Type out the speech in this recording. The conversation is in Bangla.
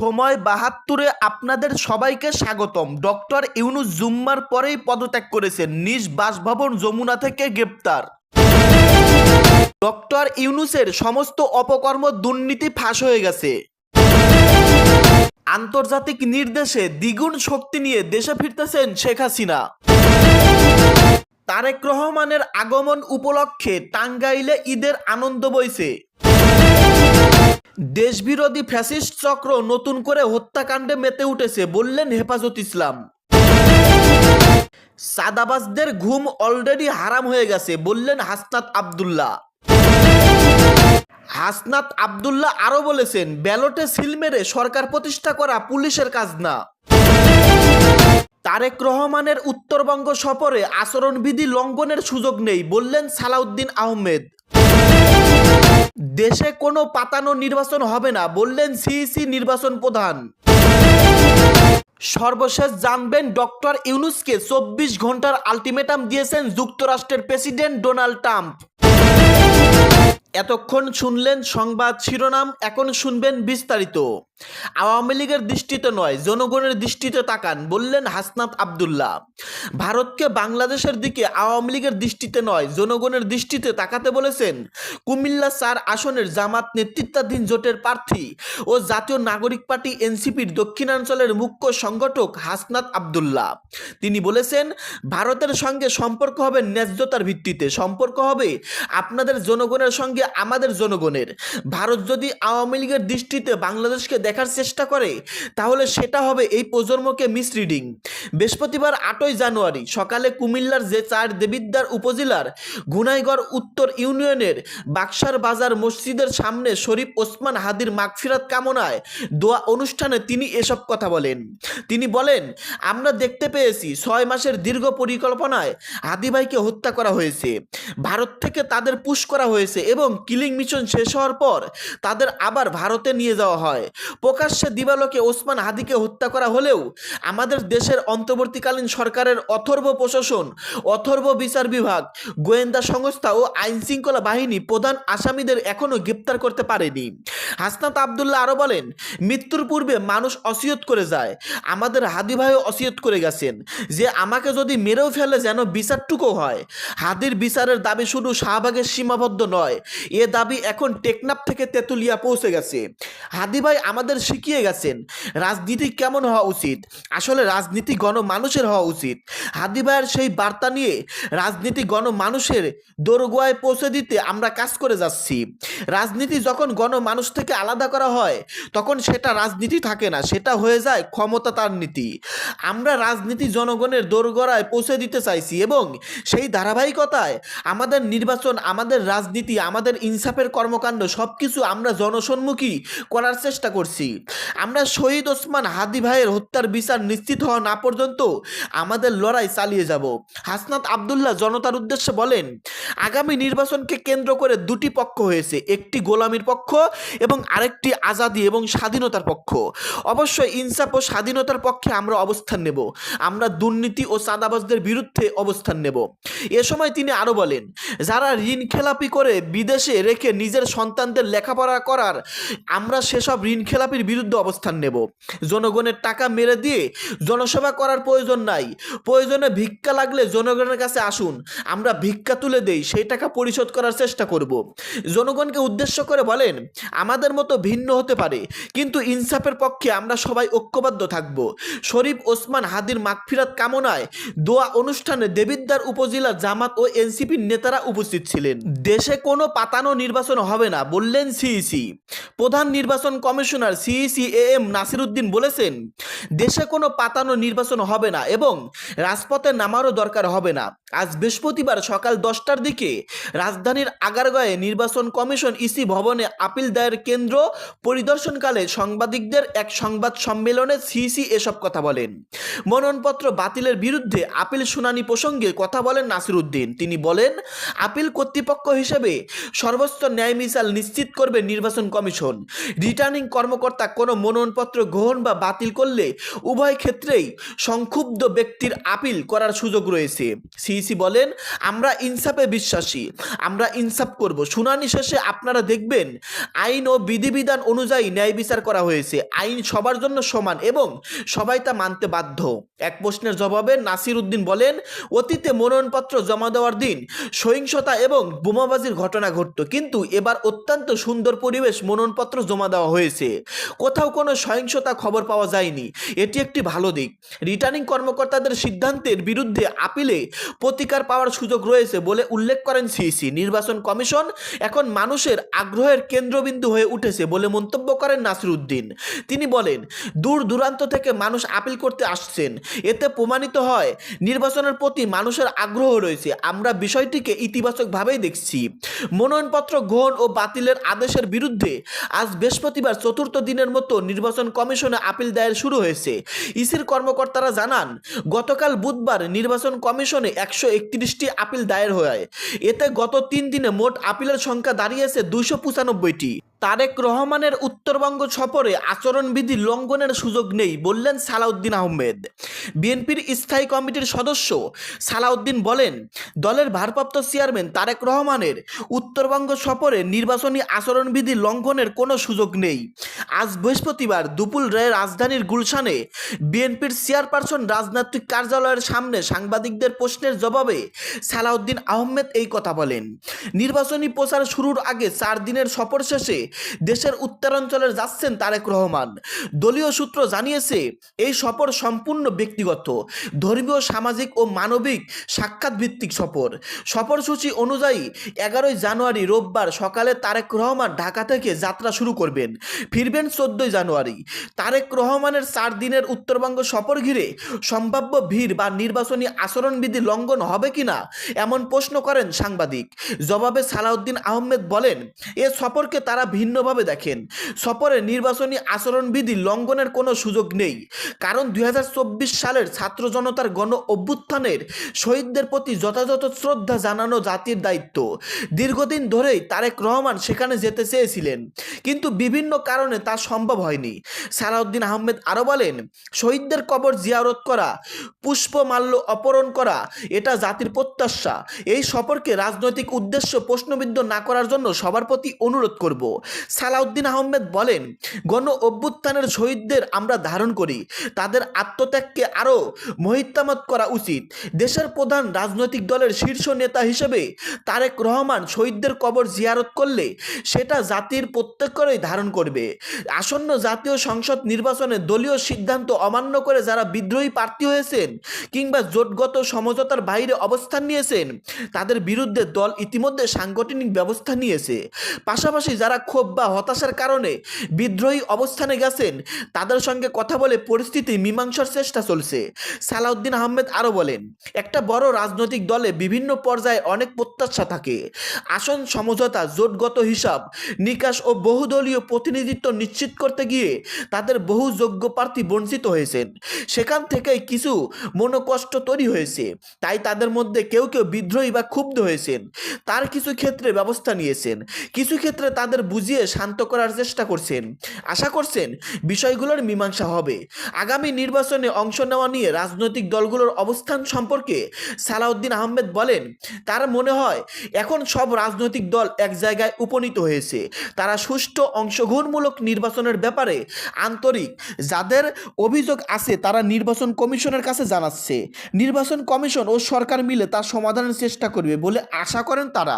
সময় বাহাত্তরে আপনাদের সবাইকে স্বাগতম। ডক্টর ইউনুস জুম্মার পরেই পদত্যাগ করেছেন। নিজ বাসভবন যমুনা থেকে গ্রেপ্তার। ডক্টর ইউনুসের সমস্ত অপকর্ম দুর্নীতি ফাঁস হয়ে গেছে। আন্তর্জাতিক নির্দেশে দ্বিগুণ শক্তি নিয়ে দেশে ফিরতেছেন শেখ হাসিনা। তারেক রহমানের আগমন উপলক্ষে টাঙ্গাইলে ঈদের আনন্দ বইছে। দেশবিরোধী ফ্যাসিস্ট চক্র নতুন করে হত্যাকাণ্ডে মেতে উঠেছে, বললেন হেফাজত ইসলাম। সাদাবাসদের ঘুম অলরেডি হারাম হয়ে গেছে, বললেন হাসনাত আবদুল্লাহ। হাসনাত আবদুল্লাহ আরও বলেছেন, ব্যালটে সিল মেরে সরকার প্রতিষ্ঠা করা পুলিশের কাজ না তারেক রহমানের উত্তরবঙ্গ সফরে আচরণবিধি লঙ্ঘনের সুযোগ নেই, বললেন সালাউদ্দিন আহমেদ। দেশে কোনো পাতানো নির্বাচন হবে না, বললেন সিইসি নির্বাচন প্রধান। সর্বশেষ জানবেন ডক্টর ইউনুসকে চব্বিশ ঘণ্টার আলটিমেটাম দিয়েছেন যুক্তরাষ্ট্রের প্রেসিডেন্ট ডোনাল্ড ট্রাম্প। এতক্ষণ শুনলেন সংবাদ শিরোনাম, এখন শুনবেন বিস্তারিত। আওয়ামী লীগের দৃষ্টিতে নয়, জনগণের দৃষ্টিতে তাকান, বললেন হাসনাত আবদুল্লাহ। ভারতকে বাংলাদেশের দিকে আওয়ামী লীগের দৃষ্টিতে নয়, জনগণের দৃষ্টিতে তাকাতে বলেছেন, কুমিল্লা চার আসনের জামাত নেতৃত্বাধীন জোটের প্রার্থী ও জাতীয় নাগরিক পার্টি এনসিপির দক্ষিণাঞ্চলের মুখ্য সংগঠক হাসনাত আবদুল্লাহ। তিনি বলেছেন, ভারতের সঙ্গে সম্পর্ক হবে ন্যায্যতার ভিত্তিতে, সম্পর্ক হবে আপনাদের জনগণের সঙ্গে আমাদের জনগণের। ভারত যদি আওয়ামী লীগের দৃষ্টিতে বাংলাদেশকে দেখার চেষ্টা করে, তাহলে সেটা হবে এই প্রজন্মকে মিসরিডিং বৃহস্পতিবার আটই জানুয়ারি, সকালে কুমিল্লার যে চার দেবিদ্দার উপজেলার গুনাইগড় উত্তর ইউনিয়নের বাক্সার বাজার মসজিদের সামনে শরীফ ওসমান হাদির মাগফিরাত কামনায় দোয়া অনুষ্ঠানে তিনি এসব কথা বলেন। তিনি বলেন, আমরা দেখতে পেয়েছি ছয় মাসের দীর্ঘ পরিকল্পনায় হাদি ভাইকে হত্যা করা হয়েছে। ভারত থেকে তাদের পুশ করা হয়েছে এবং কিলিং মিশন শেষ হওয়ার পর তাদের আবার ভারতে নিয়ে যাওয়া হয়। প্রকাশ্যে দিবালোকে ওসমান হাদিকে হত্যা করা হলেও আমাদের দেশের অন্তর্বর্তীকালীন সরকারের অথর্ব প্রশাসন, অথর্ব বিচার বিভাগ, গোয়েন্দা সংস্থা ও আইন শৃঙ্খলা বাহিনী প্রধান আসামিদের এখনও গ্রেপ্তার করতে পারেনি। হাসনাত আবদুল্লাহ আরও বলেন, মৃত্যুর পূর্বে মানুষ অসিয়ত করে যায়। আমাদের হাদি ভাইও অসিয়ত করে গেছেন। যে আমাকে যদি মেরেও ফেলে যেন বিচারটুকু হয়। হাদির বিচারের দাবি শুধু শাহবাগের সীমাবদ্ধ নয়, এ দাবি এখন টেকনাফ থেকে তেঁতুলিয়া পৌঁছে গেছে। হাদি ভাই আমাদের শিখিয়ে গেছেন, রাজনীতি কেমন হওয়া উচিত? আসলে রাজনীতি গণমানুষের হওয়া উচিত। হাদি ভাইয়ের সেই বার্তা নিয়ে রাজনীতি গণমানুষের দোরগোয়ায় পৌঁছে দিতে আমরা কাজ করে যাচ্ছি। রাজনীতি যখন গণমানুষ থেকে আলাদা করা হয়, তখন সেটা রাজনীতি থাকে না, সেটা হয়ে যায় ক্ষমতা তার নীতি। আমরা রাজনীতি জনগণের দোরগোড়ায় পৌঁছে দিতে চাইছি এবং সেই ধারাবাহিকতায় আমাদের নির্বাচন, আমাদের রাজনীতি, আমাদের ইনসাফের কর্মকাণ্ড সব কিছু আমরা জনসম্মুখী করার চেষ্টা করছি। আমরা শহীদ ওসমান হাদি ভাইয়ের হত্যার বিচার নিশ্চিত হওয়া না পর্যন্ত আমাদের লড়াই চালিয়ে যাব। হাসনাত আবদুল্লাহ জনতার উদ্দেশ্যে বলেন আগামী নির্বাচনকে কেন্দ্র করে দুটি পক্ষ হয়েছে, একটি গোলামীর পক্ষ এবং আরেকটি আজাদি এবং স্বাধীনতার পক্ষ। অবশ্যই ইনসাফ ও স্বাধীনতার পক্ষে আমরা অবস্থান নেব, আমরা দুর্নীতি ও চাঁদাবাজদের বিরুদ্ধে অবস্থান নেব। এ সময় তিনি আরও বলেন, যারা ঋণ খেলাপি করে বিদেশে রেখে নিজের সন্তানদের লেখাপড়া করার, আমরা সেসব ঋণ খেলাপির বিরুদ্ধে অবস্থান নেব। জনগণের টাকা মেরে দিয়ে জনসেবা করার প্রয়োজন নাই। প্রয়োজনে ভিক্ষা লাগলে জনগণের কাছে আসুন, আমরা ভিক্ষা তুলে দেই। সেই টাকা পরিশোধ করার চেষ্টা করব। জনগণকে উদ্দেশ্য করে বলেন, আমাদের মতো ভিন্ন হতে পারে, কিন্তু ইনসাফের পক্ষে আমরা সবাই ঐক্যবদ্ধ থাকব। শরীফ ওসমান হাদির মাগফিরাত কামনায় দোয়া অনুষ্ঠানে দেবিদ্দার উপজেলা জামাত ও এনসিপির নেতারা উপস্থিত ছিলেন। দেশে কোনো পাতানো নির্বাচন হবে না বললেন সিইসি। প্রধান নির্বাচন commissioner CEC A M Nasiruddin বলেছেন, দেশে কোনো পাতানো নির্বাচন হবে না এবং রাজপথে নামারও দরকার হবে না। আজ বৃহস্পতিবার সকাল দশটার দিকে রাজধানীর আগারগাঁয়ে নির্বাচন কমিশন ইসি ভবনে আপিল দায়ের কেন্দ্র পরিদর্শনকালে সাংবাদিকদের এক সংবাদ সম্মেলনে সিইসি এসব কথা বলেন। মনোনয়নপত্র বাতিলের বিরুদ্ধে আপিল শুনানি প্রসঙ্গে কথা বলেন নাসিরুদ্দিন। তিনি বলেন, আপিল কর্তৃপক্ষ হিসেবে সর্বোচ্চ ন্যায় মিসাল নিশ্চিত করবে নির্বাচন কমিশন। রিটার্নিং কর্মকর্তা কোনো মনোনয়নপত্র গ্রহণ বা বাতিল করলে উভয় ক্ষেত্রেই সংক্ষুব্ধ ব্যক্তির আপিল করার সুযোগ রয়েছে। সিইসি বলেন, আমরা ইনসাফে বিশ্বাসী আমরা ইনসাফ করব। শুনানি শেষে আপনারা দেখবেন, আইন ও বিধিবিধান অনুযায়ী ন্যায় বিচার করা হয়েছে। আইন সবার জন্য সমান এবং সবাই তা মানতে বাধ্য। এক প্রশ্নের জবাবে নাসির উদ্দিন বলেন, অতীতে মনোনয়নপত্র জমা দেওয়ার দিন সহিংসতা এবং বোমাবাজির ঘটনা ঘটত। কিন্তু এবার অত্যন্ত সুন্দর পরিবেশ মনোনয়নপত্র জমা দেওয়া হয়েছে। কোথাও কোনো সহিংসতা খবর পাওয়া যায়নি। এটি একটি ভালো দিক। রিটার্নিং কর্মকর্তাদের সিদ্ধান্তের বিরুদ্ধে আপিলে প্রতিকার পাওয়ার সুযোগ রয়েছে বলে উল্লেখ করেন সিইসি, নির্বাচন কমিশন এখন মানুষের আগ্রহের কেন্দ্রবিন্দু হয়ে উঠেছে বলে মন্তব্য করেন নাসিরুদ্দিন। তিনি বলেন, দূর দূরান্ত থেকে মানুষ আপিল করতে আসছেন। এতে প্রমাণিত হয়, নির্বাচনের প্রতি মানুষের আগ্রহ রয়েছে। আমরা বিষয়টিকে ইতিবাচকভাবেই দেখছি। মনোনয়নপত্র গ্রহণ ও বাতিলের আদেশের বিরুদ্ধে আজ বৃহস্পতিবার চতুর্থ দিনের মতো নির্বাচন কমিশনে আপিল দায়ের শুরু হয়েছে। ইসির কর্মকর্তারা জানান, গতকাল বুধবার নির্বাচন কমিশনে একশো একত্রিশটি আপিল দায়ের হয়। এতে গত তিন দিনে মোট আপিলের সংখ্যা দাঁড়িয়েছে দুইশো পঁচানব্বইটি। তারেক রহমানের উত্তরবঙ্গ সফরে আচরণবিধি লঙ্ঘনের সুযোগ নেই, বললেন সালাউদ্দিন আহমেদ। বিএনপির স্থায়ী কমিটির সদস্য সালাউদ্দিন বলেন, দলের ভারপ্রাপ্ত চেয়ারম্যান তারেক রহমানের উত্তরবঙ্গ সফরে নির্বাচনী আচরণবিধি লঙ্ঘনের কোনো সুযোগ নেই। আজ বৃহস্পতিবার দুপুর রায় রাজধানীর গুলশানে বিএনপির চেয়ারপারসন রাজনৈতিক কার্যালয়ের সামনে সাংবাদিকদের প্রশ্নের জবাবে সালাউদ্দিন আহমেদ এই কথা বলেন, নির্বাচনী প্রচার শুরুর আগে চার দিনের সফর শেষে দেশের উত্তরাঞ্চলে যাচ্ছেন তারেক রহমান। দলীয় সূত্র জানিয়েছে, এই সফর সম্পূর্ণ ব্যক্তিগত, ধর্মীয়, সামাজিক ও মানবিক সাক্ষাৎ ভিত্তিক সফর। সফরসূচি অনুযায়ী এগারোই জানুয়ারি রোববার সকালে তারেক রহমান ঢাকা থেকে যাত্রা শুরু করবেন। ফিরবেন চোদ্দই জানুয়ারি। তারেক রহমানের চার দিনের উত্তরবঙ্গ সফর ঘিরে সম্ভাব্য ভিড় বা নির্বাচনী আচরণবিধি লঙ্ঘন হবে কিনা, এমন প্রশ্ন করেন সাংবাদিক। জবাবে সালাউদ্দিন আহমেদ বলেন, এ সফরকে তারা ভিন্নভাবে দেখেন। সফরে নির্বাচনী আচরণবিধি লঙ্ঘনের কোনো সুযোগ নেই। কারণ দুই হাজার চব্বিশ সালের ছাত্র জনতার গণ অভ্যুত্থানের শহীদদের প্রতি যথাযথ শ্রদ্ধা জানানো জাতির দায়িত্ব। দীর্ঘদিন ধরেই তারেক রহমান সেখানে যেতে চেয়েছিলেন। কিন্তু বিভিন্ন কারণে তা সম্ভব হয়নি। সালাউদ্দিন আহমেদ আরও বলেন, শহীদদের কবর জিয়ারত করা, পুষ্পমাল্য অপহরণ করা, এটা জাতির প্রত্যাশা। এই সফরকে রাজনৈতিক উদ্দেশ্য প্রশ্নবিদ্ধ না করার জন্য সবার প্রতি অনুরোধ করব। সালাউদ্দিন আহমেদ বলেন, গণ অভ্যুত্থানের শহীদদের আমরা ধারণ করি। তাদের আত্মত্যাগকে আরও মহিত্যামত করা উচিত। দেশের প্রধান রাজনৈতিক দলের শীর্ষ নেতা হিসেবে তারেক রহমান শহীদদের কবর জিয়ারত করলে সেটা জাতির প্রত্যেকেরই ধারণ করবে। আসন্ন জাতীয় সংসদ নির্বাচনে দলীয় সিদ্ধান্ত অমান্য করে যারা বিদ্রোহী প্রার্থী হয়েছেন কিংবা জোটগত সমঝোতার বাইরে অবস্থান নিয়েছেন, তাদের বিরুদ্ধে দল ইতিমধ্যে সাংগঠনিক ব্যবস্থা নিয়েছে। পাশাপাশি যারা ক্ষোভ বা হতাশার কারণে বিদ্রোহী অবস্থানে গেছেন, তাদের সঙ্গে কথা বলে পরিস্থিতি মীমাংসার চেষ্টা চলছে, সালাউদ্দিন আহমেদ আরও বলেন। একটা বড় রাজনৈতিক দলে বিভিন্ন পর্যায়ে অনেক প্রত্যাশা থাকে। আসন সমঝোতা, জোটগত হিসাব, নিকাশ ও বহুদলীয় প্রতিনিধিত্ব নিশ্চিত করতে গিয়ে তাদের বহু যোগ্য প্রার্থী বঞ্চিত হয়েছেন। সেখান থেকেই কিছু মনোকষ্ট তৈরি হয়েছে। তাই তাদের মধ্যে কেউ কেউ বিদ্রোহী বা ক্ষুব্ধ হয়েছেন। তার কিছু ক্ষেত্রে ব্যবস্থা নিয়েছেন। কিছু ক্ষেত্রে তাদের বুঝিয়ে শান্ত করার চেষ্টা করছেন। আশা করছেন বিষয়গুলোর মীমাংসা হবে। আগামী নির্বাচনে অংশ নেওয়া নিয়ে রাজনৈতিক দলগুলোর অবস্থান সম্পর্কে সালাউদ্দিন আহমেদ বলেন, তার মনে হয় এখন সব রাজনৈতিক দল এক জায়গায় উপনীত হয়েছে। তারা সুষ্ঠু অংশগ্রহণমূলক নির্বাচনের ব্যাপারে আন্তরিক, যাদের অভিযোগ আছে তারা নির্বাচন কমিশনের কাছে জানাচ্ছে। নির্বাচন কমিশন ও সরকার মিলে তার সমাধানের চেষ্টা করবে বলে আশা করেন তারা।